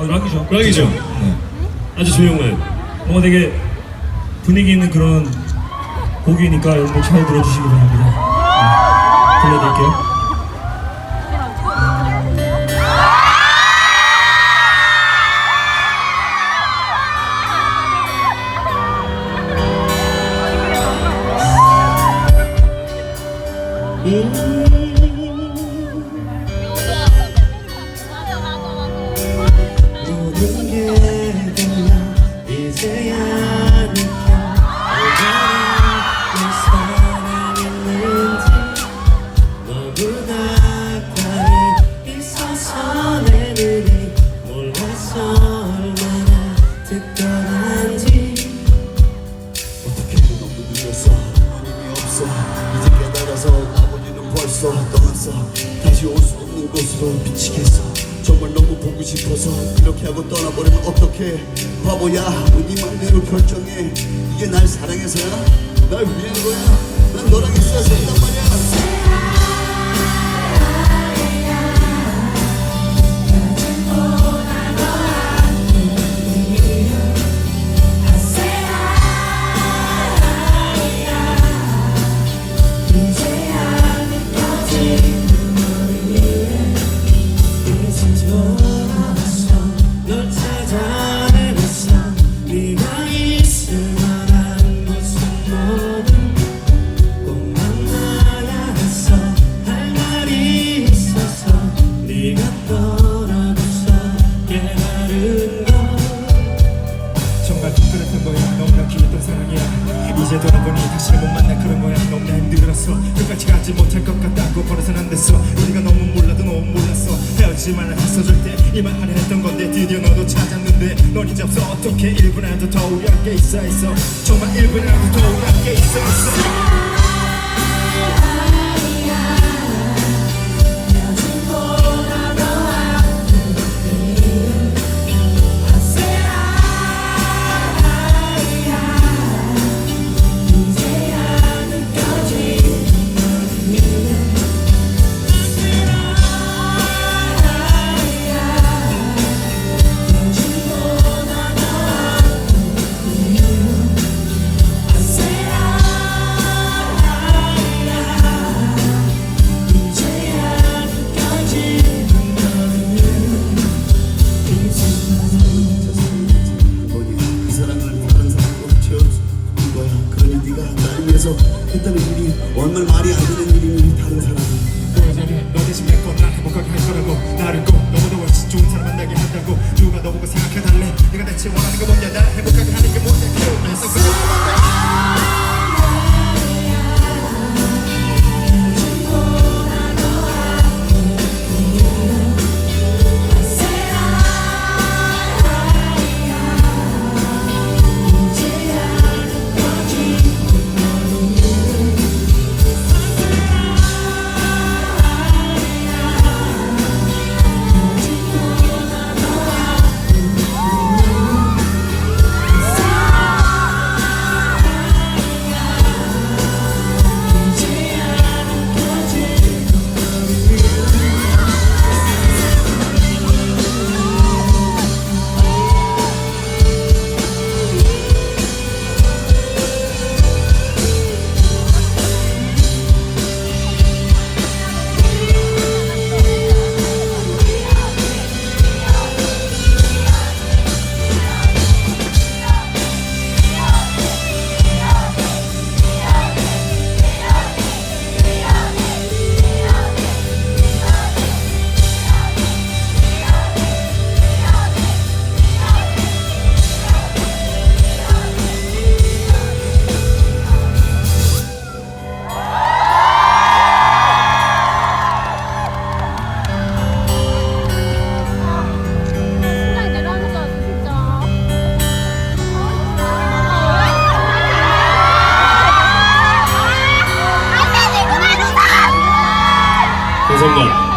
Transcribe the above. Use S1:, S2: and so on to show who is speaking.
S1: 어, 락이죠.
S2: 락이죠.
S1: 네.
S2: 아주 조용한.
S1: 뭔가 되게 분위기 있는 그런 곡이니까 여러분 잘 들어주시기 바랍니다. 네. 들려드릴게요.
S3: 모
S4: 없어. 이제 깨달아서 아버지는 벌써 떠났어. 다시 올 수 없는 곳으로 미치겠어. 정말 너무 보고 싶어서 이렇게 하고 떠나버리면 어떡해? 바보야 네 맘대로 결정해. 이게 날 사랑해서야? 날 위한 거야? 난 너랑 있어야 된단 말이야
S5: 그랬던 거야. 너무나 길었던 사랑이야. 이제 돌아보니 다시는 못 만날 그런 거야. 너무나 힘들었어. 끝까지 가지 못할 것 같다고 버려선 안 됐어. 우리가 너무 몰라도 너무 몰랐어. 헤어지지 말라 했어. 절대 이만 안 했던 건데 드디어 너도 찾았는데 넌 이제 없어. 어떻게 1분이라도 더 우리함께 있어 했어. 정말 1분이라도 더 우리함께 있어 했어
S4: 위해서 했다는 일이 얼마나 말이 안 되는 일이니 다른 사람이.
S5: 너 대신 내꺼 날 행복하게
S2: 감사합니다.